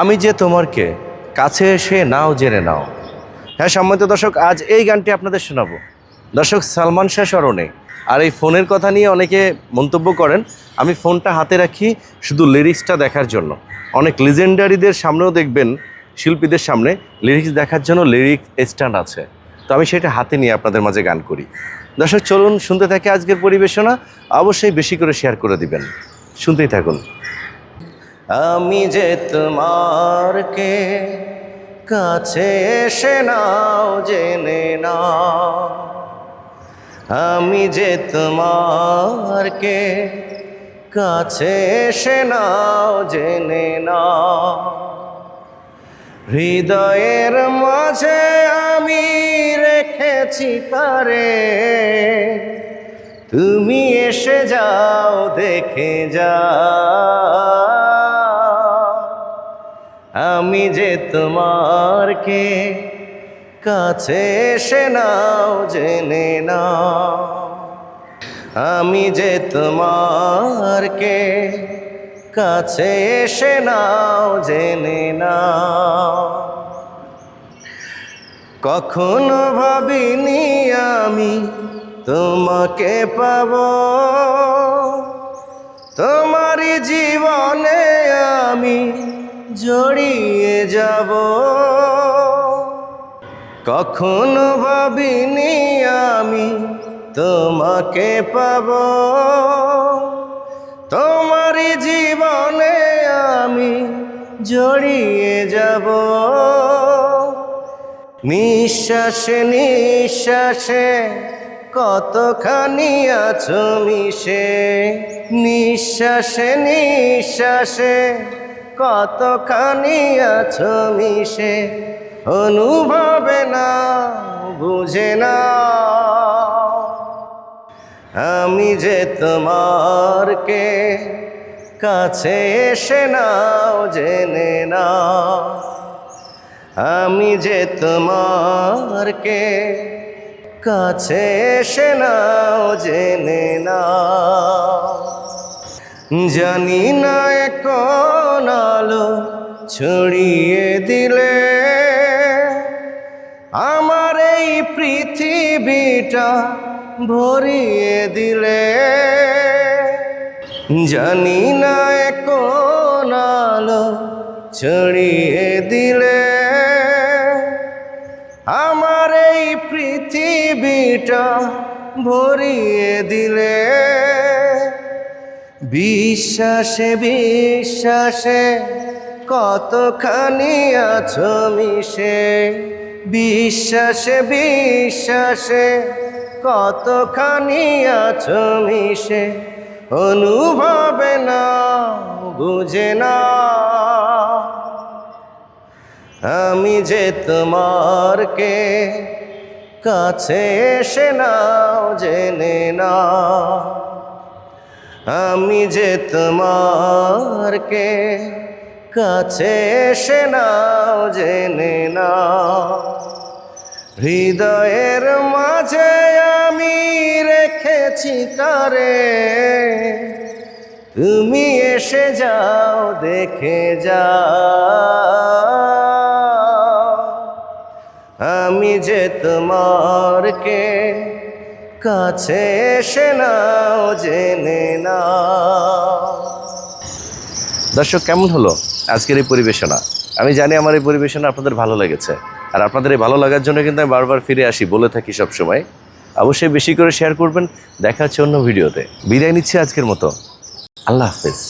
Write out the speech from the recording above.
আমি যে তোমারকে কাছে এসে নাও, জেনে নাও। হ্যাঁ সম্মানিত দর্শক, আজ এই গানটি আপনাদের শোনাবো। দর্শক, সালমান শাহ স্মরণে। আর এই ফোনের কথা নিয়ে অনেকে মন্তব্য করেন, আমি ফোনটা হাতে রাখি শুধু লিরিক্সটা দেখার জন্য। অনেক লিজেন্ডারিদের সামনেও দেখবেন, শিল্পীদের সামনে লিরিক্স দেখার জন্য লিরিক স্ট্যান্ড আছে। তো আমি সেটা হাতে নিয়ে আপনাদের মাঝে গান করি। দর্শক, চলুন, শুনতে থাকে আজকের পরিবেশনা। অবশ্যই বেশি করে শেয়ার করে দিবেন। শুনতেই থাকুন। আমি যে তোমারকে কাছে এসে নাও, জেনে নাও। আমি যে তোমারকে কাছে এসে নাও, জেনে নাও। হৃদয়ের মাঝে আমি রেখেছি পারে। তুমি এসে যাও, দেখে যাও। আমি যে তোমারকে কাছে এসে নাও, জেনে নাও। আমি যে তোমারকে কাছে এসে নাও, জেনে নাও। কখনো ভাবিনি আমি তোমাকে পাব। তোমারই জীবনে আমি জড়িয়ে যাব। কখনো ভাবিনি আমি তোমাকে পাব। তোমারই জীবনে আমি জড়িয়ে যাব। নিঃশ্বাসে নিঃশ্বাসে কতখানি আছো মিশে? নিঃশ্বাসে নিঃশ্বাসে কতখানি আছো মিশে? অনুভবে না, বুঝে না। আমি যে তোমারকে কাছে এসে নাও, জেনে না আমি যে তোমারকে কাছে এসে নাও, জেনে নাও। জানি না কোন আলো ছড়িয়ে দিলে। আমার এই পৃথিবীটা ভরিয়ে দিলে। জানি না কোন আলো ছড়িয়ে দিলে। আমার এই পৃথিবীটা ভরিয়ে দিলে। বিশ্বাসে বিশ্বাসে কতখানি আছো মিশে? বিশ্বাসে বিশ্বাসে কতখানি আছো মিশে? অনুভবে না বুঝে না আমি যে তোমারকে কাছে এসে নাও, জেনে না আমি যে তোমারকে কাছে এসে নাও, জেনে না হৃদয়ের মাঝে আমি রেখেছি তারে। তুমি এসে যাও, দেখে যাও। আমি যে তোমারকে কাছে এসে নাও, জেনে না দর্শক, কেমন হলো আজকের এই পরিবেশনা? আমি জানি আমার এই পরিবেশনা আপনাদের ভালো লেগেছে। আর আপনাদের এই ভালো লাগার জন্য কিন্তু আমি বারবার ফিরে আসি, বলে থাকি সব সময় অবশ্যই বেশি করে শেয়ার করবেন। দেখা হচ্ছে অন্য ভিডিওতে। বিদায় নিচ্ছি আজকের মতো। আল্লাহ হাফেজ।